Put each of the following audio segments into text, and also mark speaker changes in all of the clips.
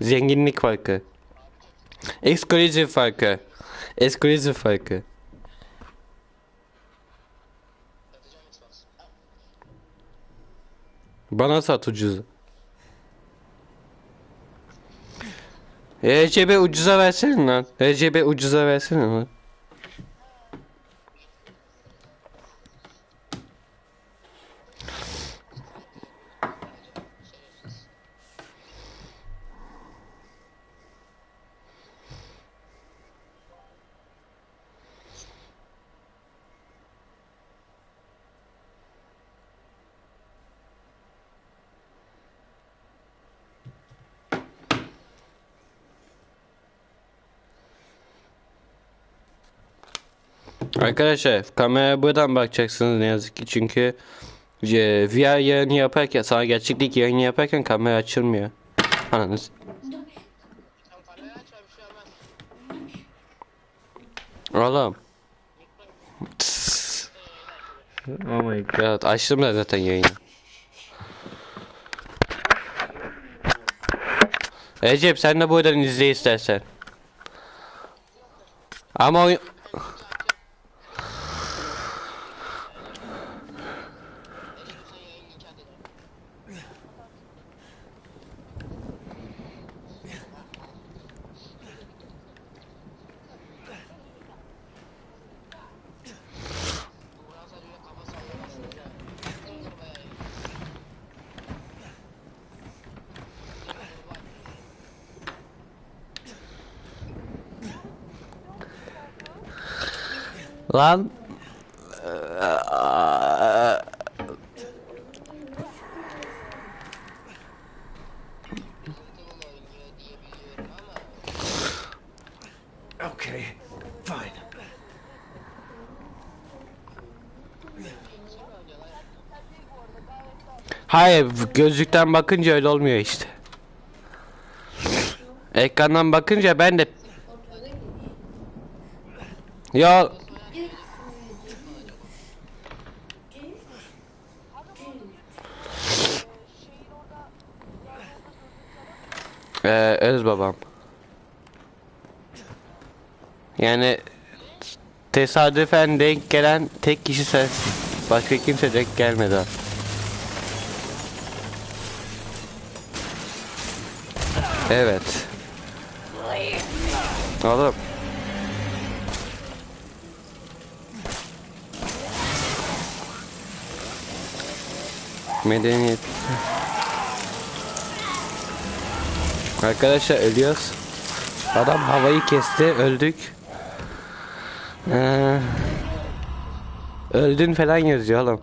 Speaker 1: Zenginlik farkı. Ekskluzif farkı. Ekskluzif farkı. Bana sat ucuzu. RCB ucuza versene lan. RCB ucuza versene lan. Arkadaşlar kameraya buradan bakacaksınız ne yazık ki çünkü e, VR yayını yaparken sana gerçeklik yayını yaparken kamera açılmıyor.
Speaker 2: Olmaz.
Speaker 1: Oğlum. Oh my god. Açtım da zaten yayını. Recep sen de buradan izle istersen. Ama oyun...
Speaker 2: Sen yayın linki atacağım. Buğra sadece kafa sallamasın ya. Yoksa bayağı iyi.
Speaker 1: Lan.
Speaker 3: Okay, fine.
Speaker 1: Hayır gözlükten bakınca öyle olmuyor işte. Ekrandan bakınca ben de ya ee, öz babam. Yani tesadüfen denk gelen tek kişi sensin. Başka kimse denk gelmedi. abi. Evet. Oğlum. Medeniyet. Arkadaşlar ölüyoruz. Adam havayı kesti, öldük. Ee, öldün falan yazıyor oğlum.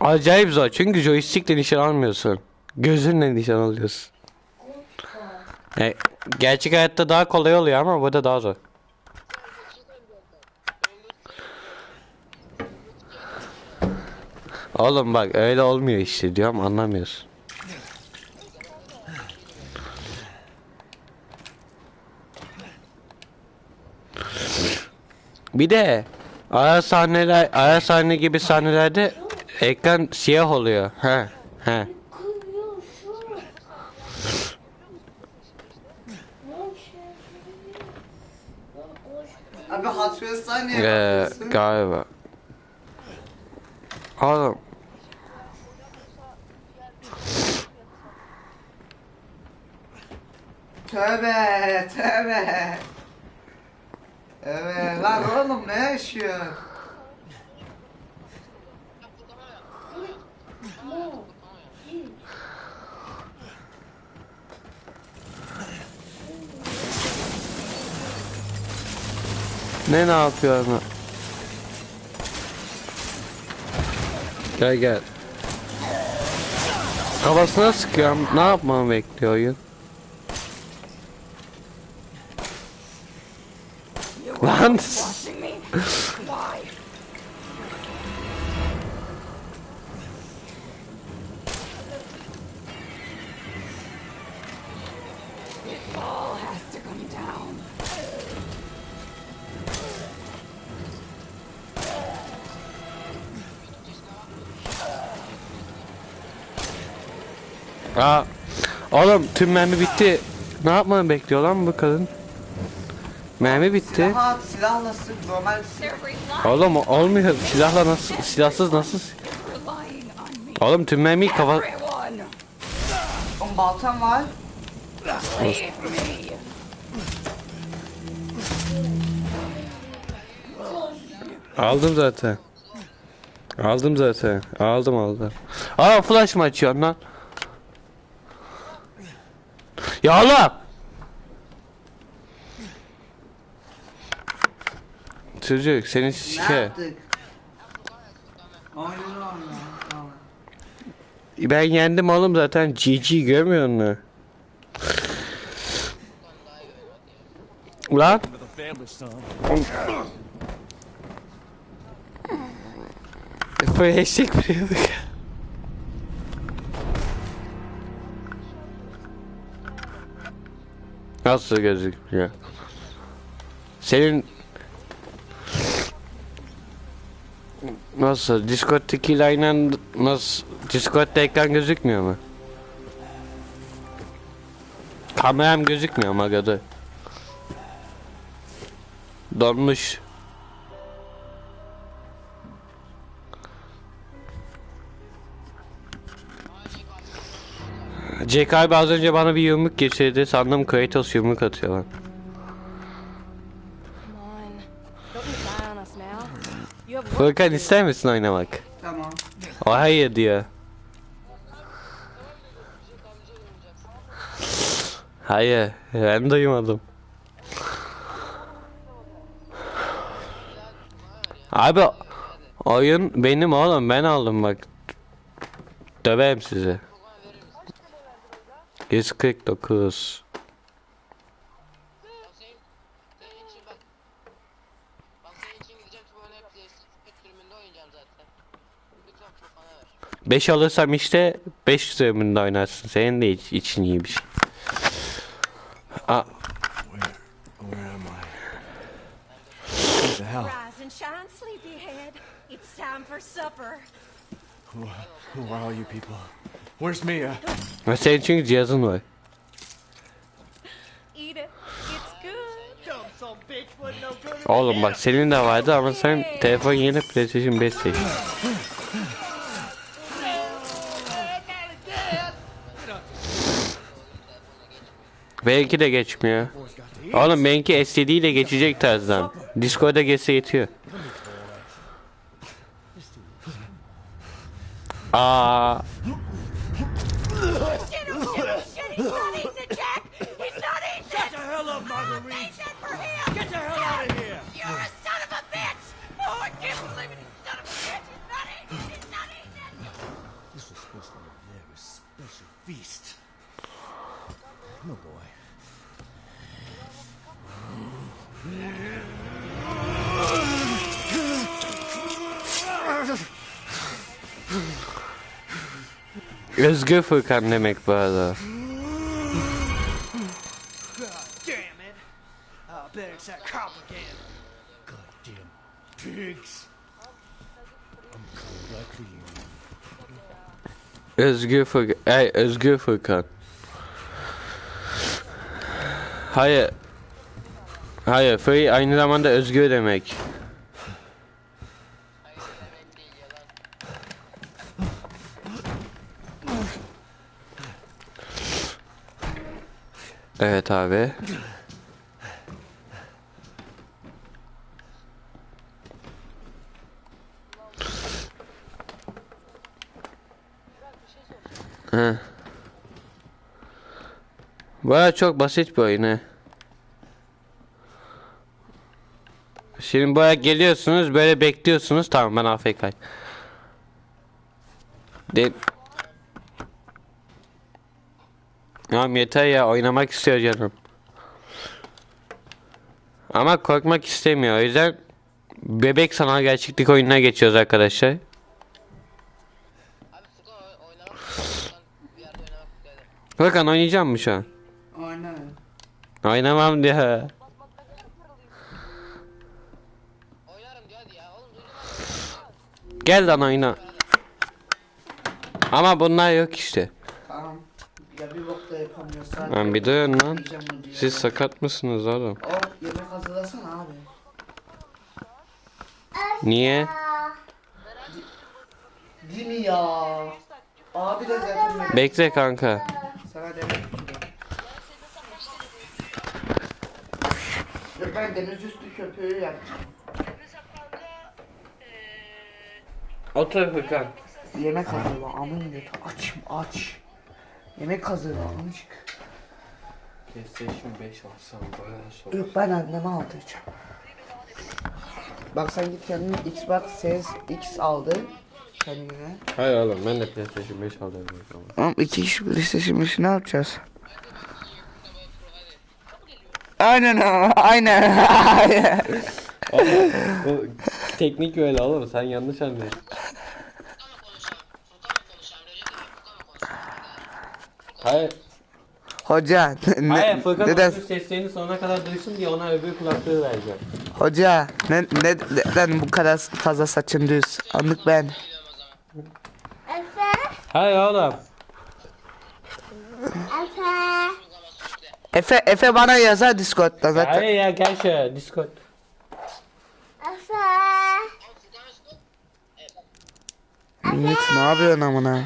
Speaker 1: Acayip zor çünkü joystickle nişan almıyorsun. Gözünle nişan alıyorsun. E, gerçek hayatta daha kolay oluyor ama burada daha zor. Oğlum bak öyle olmuyor işte diyorum anlamıyorsun. Bir de ara sahneler ara sahne gibi sahnelerde ekran siyah oluyor. He. He.
Speaker 3: Abi hatırı saniye.
Speaker 1: Ee, galiba. Oğlum.
Speaker 3: Tövbe tövbe. Evet lan oğlum ne yaşıyor?
Speaker 1: Ne ne yapıyor ama? Gel gel. Kafasına sıkıyorum. Ne yapmamı bekliyor oyun? Lan. Aa, oğlum tüm mermi bitti. Ne yapmamı bekliyor lan bu kadın? Mermi bitti.
Speaker 3: Silah at, silahla sık, normal
Speaker 1: Oğlum olmuyor. Silahla nasıl, silahsız nasıl? Oğlum tüm mermiyi kafa...
Speaker 3: Oğlum baltam var.
Speaker 1: Aldım zaten. Aldım zaten. Aldım aldım. Aa flash mı açıyorsun lan? Ya oğlum! Çocuk senin
Speaker 3: Ne
Speaker 1: şike.
Speaker 3: yaptık? Oyunu oyna. Tamam.
Speaker 1: Ben yendim oğlum zaten GG görmüyor musun? Lan Böyle eşek biliyorduk. Nasıl gözükmüyor? Senin Nasıl? Discord'dakiyle aynen nasıl? Discord'da ekran gözükmüyor mu? Kameram gözükmüyor mu agada? Donmuş. Jack abi az önce bana bir yumruk geçirdi. Sandım Kratos yumruk atıyor lan.
Speaker 4: Do.
Speaker 1: ister misin oynamak?
Speaker 3: Tamam.
Speaker 1: O hayır diyor. Hayır, ben duymadım. Abi oyun benim oğlum ben aldım bak. Döverim sizi. 149.
Speaker 2: Ya senin, senin için bak. Bak senin için gideceğim Tufan'a hep spek sürümünde oynayacağım zaten. Lütfen Tufan'a ver.
Speaker 1: 5 alırsam işte 5 sürümünde oynarsın. Senin de iç- için iyi bir şey. Aa,
Speaker 5: Rise and shine, sleepyhead. It's time for supper.
Speaker 6: Who, who are all you people? Where's Mia?
Speaker 1: ve senin çünkü cihazın var.
Speaker 5: Eat it. It's good.
Speaker 1: Oğlum bak senin de vardı ama sen telefon yeni PlayStation 5 seçtin. Belki de geçmiyor. Oğlum benimki SSD ile geçecek tarzdan. Discord'a geçse yetiyor. Aa,
Speaker 5: It was good for a
Speaker 1: pandemic, but uh. God
Speaker 6: damn it! I bet it's that cop again. Goddamn pigs! I'm coming right to you.
Speaker 1: It good for. Hey, it's good for a cunt. Hayır. Hayır, free aynı zamanda özgür demek. Evet abi. Hı. Baya çok basit bir oyun he. Şimdi buraya geliyorsunuz böyle bekliyorsunuz tamam ben AFK. De Tamam yeter ya oynamak istiyor canım. Ama korkmak istemiyor o yüzden bebek sanal gerçeklik oyununa geçiyoruz arkadaşlar.
Speaker 2: Furkan
Speaker 1: oynayacağım mı şu an?
Speaker 3: Oyna.
Speaker 1: Oynamam
Speaker 2: diyor?
Speaker 1: Gel lan oyna. Ama bunlar yok işte.
Speaker 3: Tamam. Ya bir bok da yapamıyorsan.
Speaker 1: Lan bir dön lan. Siz sakat mısınız oğlum?
Speaker 3: O yemek hazırlasana abi.
Speaker 1: Niye?
Speaker 3: Değil mi ya? Abi de zaten
Speaker 1: Bekle kanka.
Speaker 3: Sana demek Yok ben deniz üstü köpüğü yapacağım.
Speaker 1: Otur Furkan.
Speaker 3: Yemek hazırla aman ne açım aç. Yemek hazırla aç.
Speaker 1: PlayStation 5 alsam bayağı
Speaker 3: Yok ben anneme aldıracağım. Bak sen git kendine Xbox Series X aldın kendine.
Speaker 1: Hayır oğlum ben de PlayStation 5 aldım.
Speaker 3: Oğlum iki kişi PlayStation 5'i ne yapacağız? Aynen ama, aynen. aynen.
Speaker 1: Bu teknik öyle oğlum sen yanlış anlıyorsun. Hayır.
Speaker 3: Hoca ne,
Speaker 1: Hayır Furkan
Speaker 3: neden
Speaker 1: oturup seslerini sonuna kadar duysun diye ona öbür kulaklığı vereceğim.
Speaker 3: hoca ne, ne, neden bu kadar fazla saçın düz? Anlık ben.
Speaker 1: Hayır oğlum.
Speaker 3: Efe Efe bana yazar Discord'da zaten.
Speaker 1: Hayır ya gel şöyle Discord.
Speaker 3: Ümit ne yapıyorsun amına?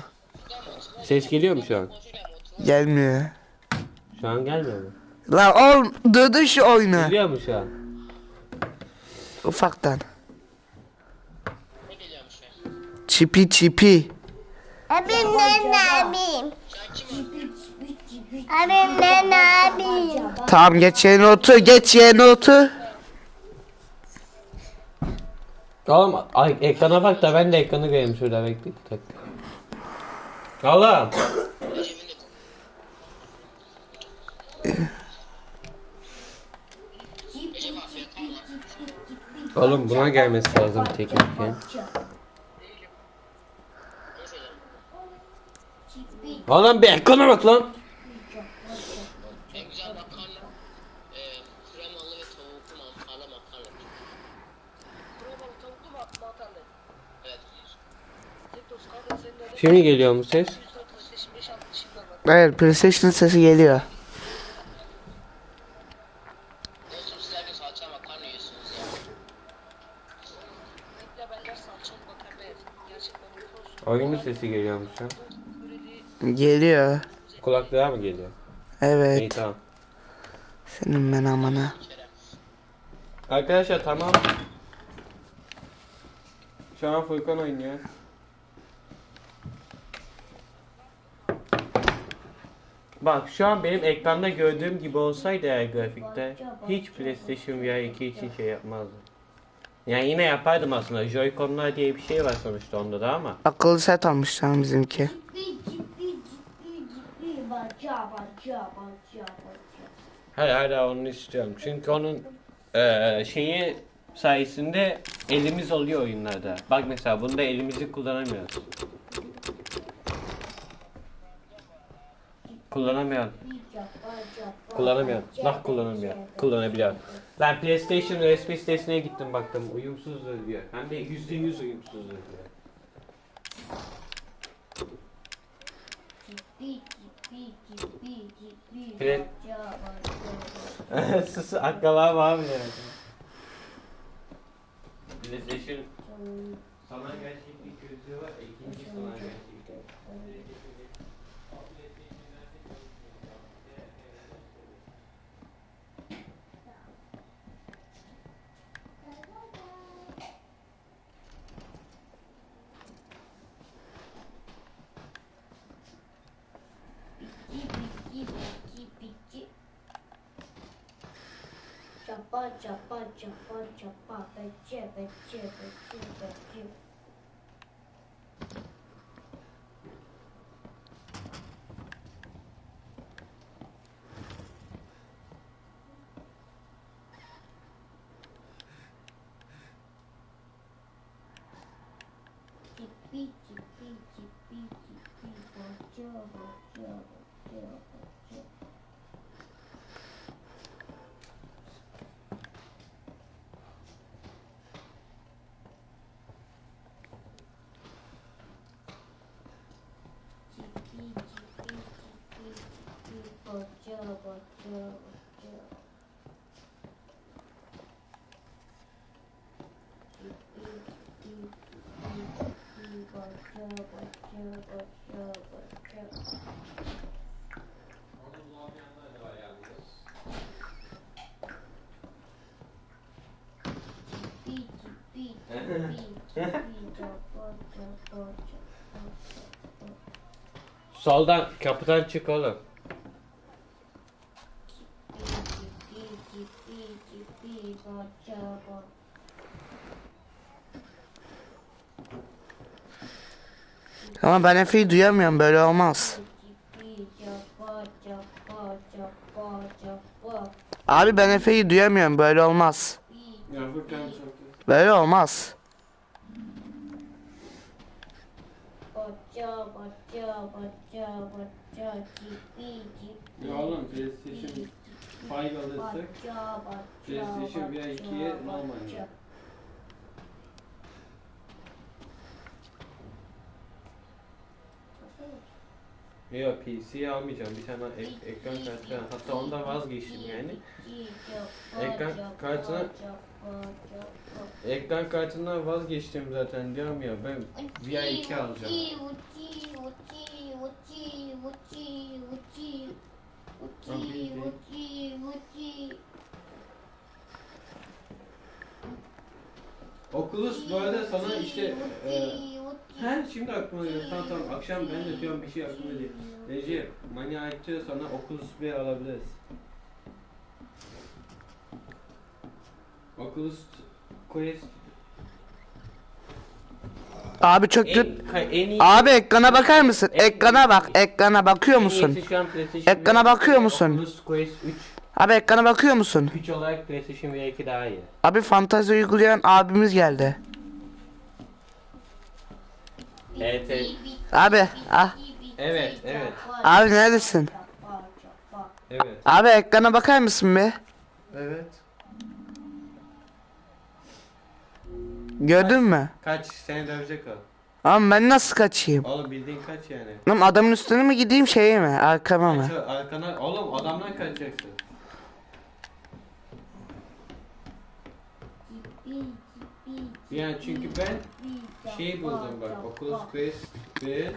Speaker 1: Ses geliyor mu şu an?
Speaker 3: Gelmiyor.
Speaker 1: Şu an gelmiyor mu?
Speaker 3: Lan oğlum durdur şu oyunu.
Speaker 1: Geliyor mu şu an?
Speaker 3: Ufaktan.
Speaker 2: Ne geliyormuş ya?
Speaker 3: Çipi çipi.
Speaker 7: Abim ne abim? Abim ne abim?
Speaker 3: Tamam geç yerine otur geç yerine otur.
Speaker 1: Oğlum ay, ekrana bak da ben de ekranı göreyim şurada bekle. bir dakika. Oğlum. Oğlum buna gelmesi lazım teknikken. Oğlum bir ekrana bak lan. Şimdi geliyor mu ses?
Speaker 3: Evet PlayStation sesi geliyor.
Speaker 1: Sesi geliyor mu an?
Speaker 3: Geliyor.
Speaker 1: Kulaklığa mı geliyor? İyi
Speaker 3: Evet.
Speaker 1: tamam.
Speaker 3: Senin ben amına.
Speaker 1: Arkadaşlar tamam. Şu an Furkan oynuyor. Bak şu an benim ekranda gördüğüm gibi olsaydı eğer grafikte hiç PlayStation VR 2 için şey yapmazdım. Yani yine yapardım aslında. Joy-Con'lar diye bir şey var sonuçta onda da ama.
Speaker 3: Akıllı set almışlar bizimki.
Speaker 1: Hayır hala onu istiyorum. Çünkü onun eee, şeyi sayesinde elimiz oluyor oyunlarda. Bak mesela bunda elimizi kullanamıyoruz. Kullanamıyor. Kullanamıyor. Nah kullanamıyor. Kullanabiliyor. Ben PlayStation resmi sitesine gittim baktım. Uyumsuzdur diyor. Hem de yüzde yüz uyumsuzdur diyor. Play... Sus akraba var mı yani? PlayStation sana gerçeklik gözü var, ikinci sana gerçeklik.
Speaker 7: 抱着抱着抱着宝贝，宝贝，宝贝，宝贝！救命！救命！救命！救命！我救我救我救！
Speaker 1: Soldan kapıdan çık oğlum.
Speaker 3: Ama ben Efe'yi duyamıyorum böyle olmaz. Abi ben Efe'yi duyamıyorum böyle olmaz. Böyle olmaz.
Speaker 1: Ya oğlum PlayStation 5 alırsak PlayStation VR 2'ye normal ya. Yok PC almayacağım. Bir tane ek- ekran kartı. Hatta ondan vazgeçtim yani. Ekran kartına ekran kartından vazgeçtim zaten diyorum ya ben VR 2 alacağım. Oculus bu arada sana işte e, He şimdi aklıma geliyor. Tamam tamam akşam ben de diyorum bir şey aklıma geliyor. Recep Mani sana Oculus B alabiliriz. Oculus Quest
Speaker 3: Abi çok
Speaker 1: en, en iyi
Speaker 3: Abi ekrana bakar mısın? Ekrana bak. Ekrana bakıyor
Speaker 1: en
Speaker 3: musun?
Speaker 1: iyisi şu an PlayStation
Speaker 3: Ekrana
Speaker 1: VR
Speaker 3: bakıyor musun?
Speaker 1: Oculus Quest 3
Speaker 3: Abi ekrana bakıyor musun?
Speaker 1: güç olarak PlayStation VR 2 daha iyi.
Speaker 3: Abi fantazi uygulayan abimiz geldi.
Speaker 1: Evet evet.
Speaker 3: Abi ah.
Speaker 1: Evet evet.
Speaker 3: Abi neredesin?
Speaker 1: Evet.
Speaker 3: Abi ekrana bakar mısın be?
Speaker 1: Evet.
Speaker 3: Gördün mü?
Speaker 1: Kaç seni dövecek o.
Speaker 3: Ama ben nasıl kaçayım?
Speaker 1: Oğlum bildiğin kaç yani.
Speaker 3: Oğlum adamın üstüne mi gideyim şeye mi? Arkama mı?
Speaker 1: Kaç arkana oğlum adamdan kaçacaksın. Yani çünkü ben şey buldum bak Oculus Quest ve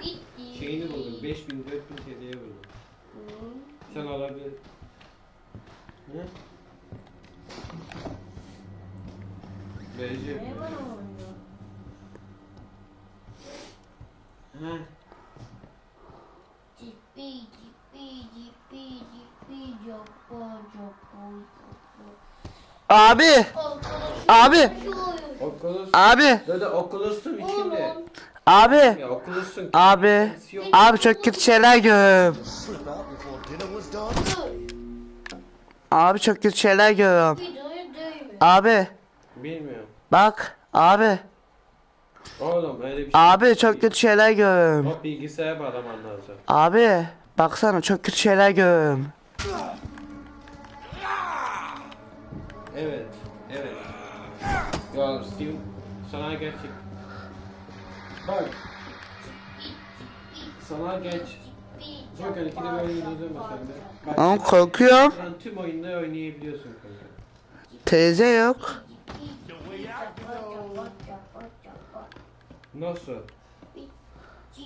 Speaker 1: şeyini buldum 5000 4000 TL'ye buldum. Sen alabilir. Hı? Verecek mi? Hı.
Speaker 3: Abi! Abi!
Speaker 1: Oculus.
Speaker 3: Abi!
Speaker 1: Dur Oculus'un içinde.
Speaker 3: Abi!
Speaker 1: Ya Oculus'un
Speaker 3: Abi! Abi çok kötü şeyler görüyorum. Abi çok kötü şeyler görüyorum. Abi!
Speaker 1: Bilmiyorum.
Speaker 3: Bak! Abi!
Speaker 1: Oğlum öyle bir şey.
Speaker 3: Abi çok kötü şeyler görüyorum.
Speaker 1: O bilgisayara bağlaman lazım.
Speaker 3: Abi! Baksana çok kötü şeyler görüyorum.
Speaker 1: Evet. Evet. Ya Steven sana gerçek. Bak. Sana geç. Çok hani ikide böyle izledin mi sen de? Bak,
Speaker 3: Ama korkuyorum.
Speaker 1: Sen tüm oyunları oynayabiliyorsun kanka.
Speaker 3: Teyze yok.
Speaker 1: Nasıl?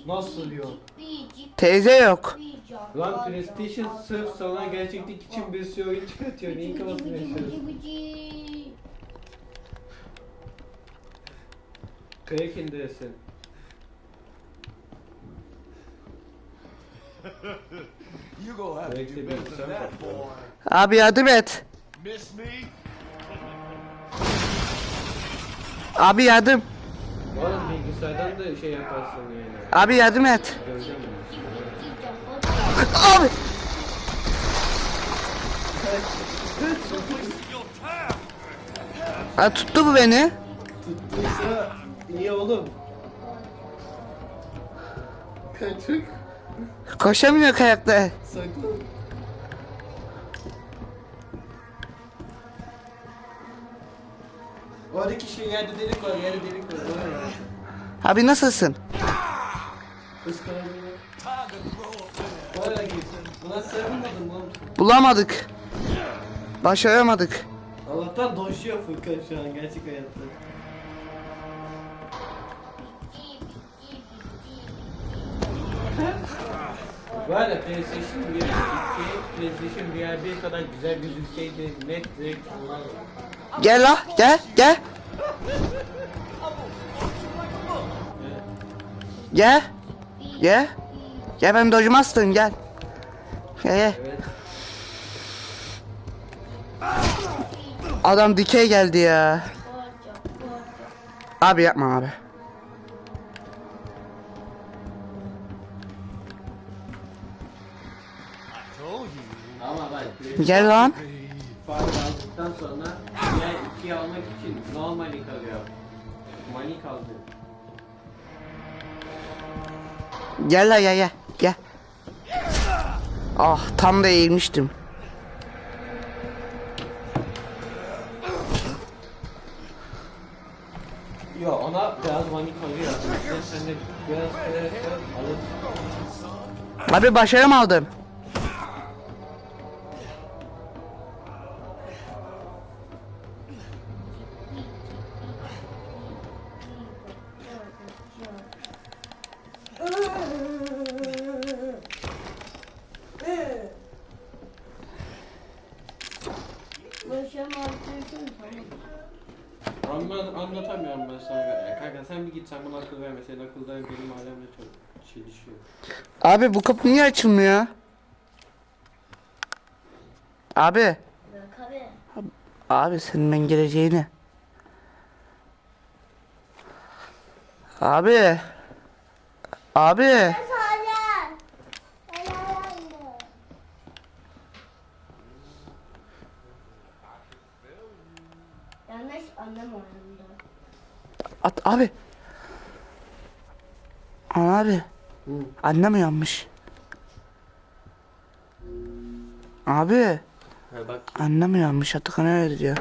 Speaker 1: Nasıl yok?
Speaker 3: Teyze yok.
Speaker 1: Lan PlayStation sırf sana gerçeklik için bir sürü oyun çıkartıyor. Neyin kafasını yaşıyorsun? Patlar.
Speaker 6: boy.
Speaker 3: Abi yardım et.
Speaker 6: Miss me?
Speaker 3: Abi yardım.
Speaker 1: Oğlum bilgisayardan da şey yaparsın yani.
Speaker 3: Abi yardım et. Abi! Ha tuttu bu beni.
Speaker 1: Tuttuysa iyi oğlum. Kaçık.
Speaker 3: Koşamıyor kayakta.
Speaker 1: Saklan. Oradaki şey yerde delik var, yerde delik var. Oraya.
Speaker 3: Abi nasılsın?
Speaker 1: Gitsin. Buna oğlum?
Speaker 3: Bulamadık. Başaramadık.
Speaker 1: Allah'tan doşuyor Furkan şu an gerçek hayatta. Böyle PlayStation 1, 2, PlayStation VR 1 kadar güzel gözükseydi net zevk alırdım.
Speaker 3: Gel la gel gel. Gel. Gel. Gel benim dojum astın gel. Gel. Adam dikey geldi ya. Abi yapma abi. Gel lan.
Speaker 1: No money kalıyor. Money kaldı.
Speaker 3: Gel la gel gel. Gel. Ah tam da eğilmiştim.
Speaker 1: Yo ona biraz money kalıyor. Sen, sen de biraz PlayStation alırsın.
Speaker 3: Abi başaramadım.
Speaker 1: Çelişiyor.
Speaker 3: Abi bu kapı niye açılmıyor? Abi. Abi senin ben geleceğini. Abi. Abi.
Speaker 7: Yanlış anlamadım.
Speaker 3: At abi. Abi. Annem uyanmış. Abi.
Speaker 1: Ha bak.
Speaker 3: Annem uyanmış. Atakan öyle diyor.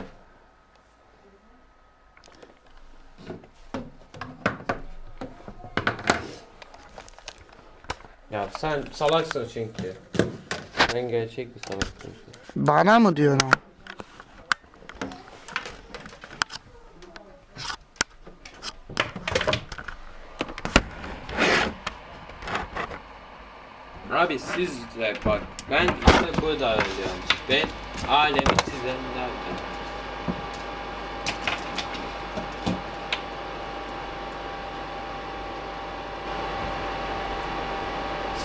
Speaker 1: Ya sen salaksın çünkü. Sen gerçek bir salaksın.
Speaker 3: Bana mı diyorsun abi?
Speaker 1: Abi siz de bak ben işte burada arıyorum. Ben alemi çizenlerden.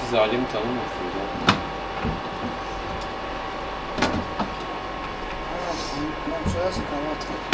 Speaker 1: Siz alemi tanımıyorsunuz ya.
Speaker 3: Ben şurası kapat.